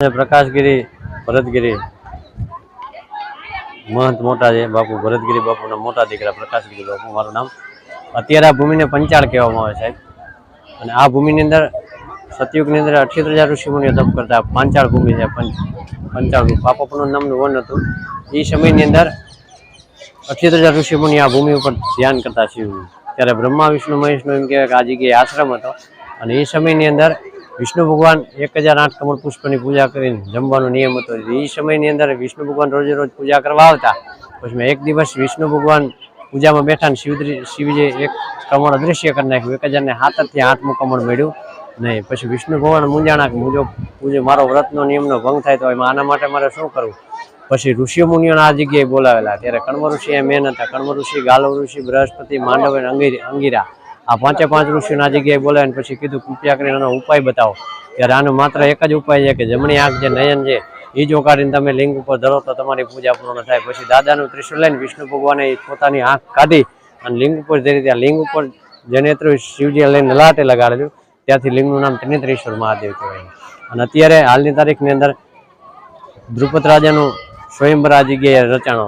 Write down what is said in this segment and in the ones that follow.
પ્રકાશગીરી, ભરતગીરી. મહંત મોટા છે, બાપુ ભરતગીરી બાપુના મોટા દીકરા પ્રકાશગીરી બાપુ, મારું નામ. અત્યારે આ ભૂમિને પંચાળ કહેવામાં આવે સાહેબ. અને આ ભૂમિની અંદર, સતયુગની અંદર અઠ્યોતેર હજાર ઋષિમુનિઓ તપ કરતા પાંચાળ ભૂમિ છે, પંચ, પંચાળ પાપાપનું નામનું વન હતું. એ સમયની અંદર અઠ્યોતેર હજાર ઋષિમુનિ આ ભૂમિ ઉપર ધ્યાન કરતા શિવનું ત્યારે બ્રહ્મા, વિષ્ણુ, મહેશનો એમ કહેવાય કે આ જગ્યાએ આશ્રમ હતો. અને એ સમયની અંદર વિષ્ણુ ભગવાન એક હજાર આઠ કમળ પુષ્પની પૂજા કરીને જમવાનો નિયમ હતો. એ સમયની અંદર વિષ્ણુ ભગવાન રોજે રોજ પૂજા કરવા આવતા. પછી મેં એક દિવસ વિષ્ણુ ભગવાન પૂજામાં બેઠા ને શિવજી શિવજીએ એક કમળ અદૃશ્ય કરી નાખ્યું. એક હજારને હાથથી આઠમું કમળ મળ્યું નહીં પછી વિષ્ણુ ભગવાન મૂંઝાણા કે મુજો પૂજો મારો વ્રતનો નિયમનો ભંગ થાય તો એમાં આના માટે મારે શું કરવું? પછી ઋષિઓ મુનિઓને આ જગ્યાએ બોલાવેલા. ત્યારે કણવ ઋષિ એ મેન હતા કણવ ઋષિ ગાલવ ઋષિ, બૃહસ્પતિ, માંડવ અને અંગીરા આ પાંચે પાંચ ઋષિના જગ્યાએ બોલાવીને પછી કીધું, કૃપયા કરીને એનો ઉપાય બતાવો. ત્યારે આનો માત્ર એક જ ઉપાય છે કે જમણી આંખ જે નયન છે, એ જો કાઢીને તમે લિંગ ઉપર ધરો તો તમારી પૂજા પૂર્ણ થાય. પછી દાદાનું ત્રિશુલ લઈને વિષ્ણુ ભગવાને પોતાની આંખ કાઢી અને લિંગ ઉપર ધરી ત્યાં લિંગ ઉપર જનેત્ર શિવજીએ લઈને લલાટે લગાડેલું ત્યાંથી લિંગનું નામ ત્રિનેત્રેશ્વર મહાદેવ કહેવાય. અને અત્યારે હાલની તારીખની અંદર દ્રુપદ રાજાનું સ્વયંભરા જગ્યાએ રચાણો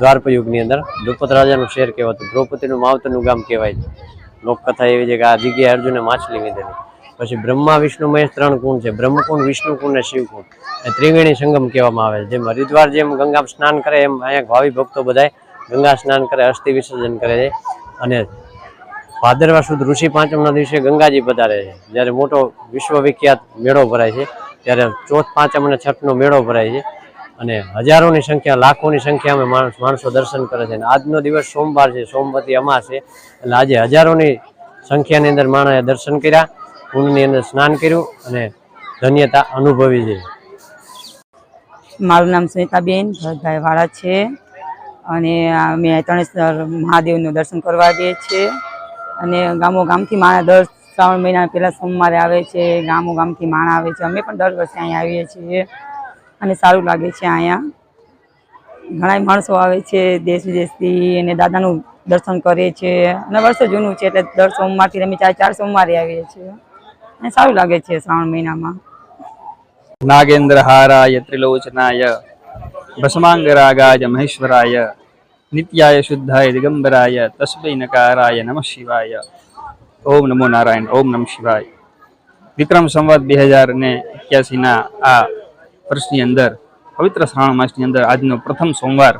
દ્વારપયુગની અંદર દ્રુપદ રાજાનું શહેર કહેવાતું. દ્રૌપદીનું માવતરનું ગામ કહેવાય છે. લોકકથા એવી છે કે આ જગ્યાએ અર્જુને માછલી લીધેલી પછી બ્રહ્મા, વિષ્ણુ, મહેશ ત્રણ કુંડ છે. બ્રહ્મકુંડ વિષ્ણુકુંડ અને શિવકુંડ એ ત્રિવેણી સંગમ કહેવામાં આવે છે, જેમ હરિદ્વાર જેમ ગંગા સ્નાન કરે એમ અહીંયા ભાવિ ભક્તો બધાય ગંગા સ્નાન કરે, અસ્થિ વિસર્જન કરે છે. અને ભાદરવા સુદ ઋષિ પાંચમના દિવસે ગંગાજી પધારે છે. જ્યારે મોટો વિશ્વવિખ્યાત મેળો ભરાય છે. ત્યારે ચોથ, પાંચમ અને છઠનો મેળો ભરાય છે. અને હજારોની સંખ્યા, લાખોની સંખ્યામાં માણસ, માણસો દર્શન કરે છે. અને આજનો દિવસ સોમવાર છે, સોમવતી અમા છે. એટલે આજે હજારોની સંખ્યાની અંદર માણસે દર્શન કર્યા કુંડની અંદર સ્નાન કર્યું અને ધન્યતા અનુભવી છે. મારું નામ સુનિતાબેન ભરતભાઈ છે. અને અમે ત્રણેશ્વર મહાદેવનું દર્શન કરવા જઈએ છીએ. અને ગામો ગામથી માણા દર શ્રાવણ મહિના પહેલાં સોમવારે આવે છે ગામો ગામથી માણા આવે છે. અમે પણ દર વર્ષે અહીંયા આવીએ છીએ. અને સારું લાગે છે અહીંયા. ઘણા માણસો આવે છે દેશ વિદેશથી અને દાદાનું દર્શન કરે છે. અને વર્ષો જૂનું છે એટલે દર સોમવારથી અમે ચાર ચાર સોમવારે આવીએ છીએ. અને સારું લાગે છે શ્રાવણ મહિનામાં. નાગેન્દ્ર હારાય ત્રિલોચનાય, ભસ્માંગરાગાય મહેશ્વરાય, નિત્યાય શુદ્ધાય દિગંબરાય તસ્મૈ નકારાય નમઃ શિવાય. ઓમ નમો નારાયણ, ઓમ નમ શિવાય. વિક્રમ સંવત બે હજાર ને એક્યાસીના આ વર્ષની અંદર, પવિત્ર શ્રાવણ માસની અંદર આજનો પ્રથમ સોમવાર.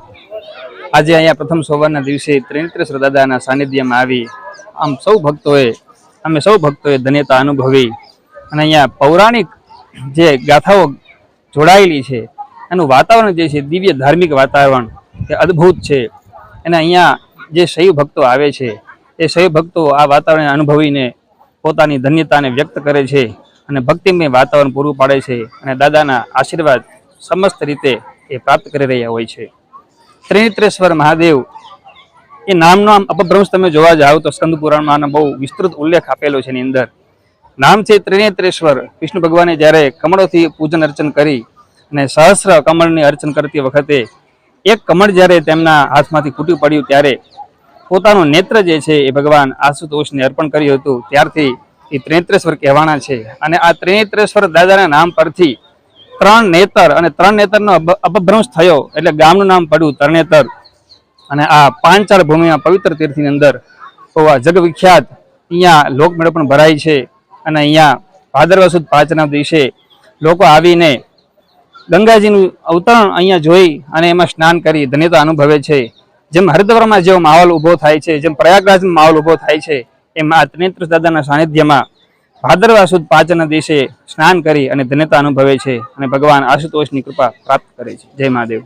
આજે અહીંયા પ્રથમ સોમવારના દિવસે ત્રિનેત્રેશ્વર દાદાના સાનિધ્યમાં આવી આમ સૌ ભક્તોએ, અમે સૌ ભક્તોએ ધન્યતા અનુભવી અને અહીંયા પૌરાણિક જે ગાથાઓ જોડાયેલી છે, એનું વાતાવરણ જે છે, દિવ્ય ધાર્મિક વાતાવરણ, એ અદ્ભુત છે. અને અહીંયા જે શૈવ ભક્તો આવે છે, એ શૈવ ભક્તો આ વાતાવરણ અનુભવીને પોતાની ધન્યતાને વ્યક્ત કરે છે. અને ભક્તિમય વાતાવરણ પૂરું પાડે છે અને દાદાના આશીર્વાદ સમસ્ત રીતે એ પ્રાપ્ત કરી રહ્યા હોય છે. ત્રિનેત્રેશ્વર મહાદેવ એ નામનો આમ અપભ્રંશ તમે જોવા જાઓ તો સ્કંદ પુરાણમાં આનો બહુ વિસ્તૃત ઉલ્લેખ આપેલો છે એની અંદર. નામ છે ત્રિનેત્રેશ્વર. વિષ્ણુ ભગવાને જ્યારે કમળોથી પૂજન અર્ચન કરી અને સહસ્ર કમળની અર્ચન કરતી વખતે એક કમળ જ્યારે તેમના હાથમાંથી ફૂટી પડ્યું ત્યારે પોતાનું નેત્ર જે છે એ ભગવાન આશુતોષને અર્પણ કર્યું હતું. ત્યારથી એ ત્રેત્રેશ્વર કહેવાના છે. અને આ ત્રેત્રેશ્વર દાદાના નામ પરથી ત્રણ નેતર અને ત્રણ નેતરનો અપભ્રંશ થયો. એટલે ગામનું નામ પડ્યું તરણેતર. અને આ પાંચાળ ભૂમિમાં પવિત્ર તીર્થની અંદર તો જગવિખ્યાત અહીંયા લોકમેળો પણ ભરાય છે. અને અહીંયા ભાદરવા સુદ પાંચના દિવસે લોકો આવીને ગંગાજીનું અવતરણ અહીંયા જોઈ અને એમાં સ્નાન કરી ધન્યતા અનુભવે છે. જેમ હરિદ્વારમાં જેવો માહોલ ઊભો થાય છે, જેમ પ્રયાગરાજમાં માહોલ ઊભો થાય છે એમ આ ત્રિનેત્ર દાદાના સાનિધ્યમાં ભાદરવા સુદ પાંચના દિવસે સ્નાન કરી અને ધન્યતા અનુભવે છે અને ભગવાન આશુતોષની કૃપા પ્રાપ્ત કરે છે. જય મહાદેવ.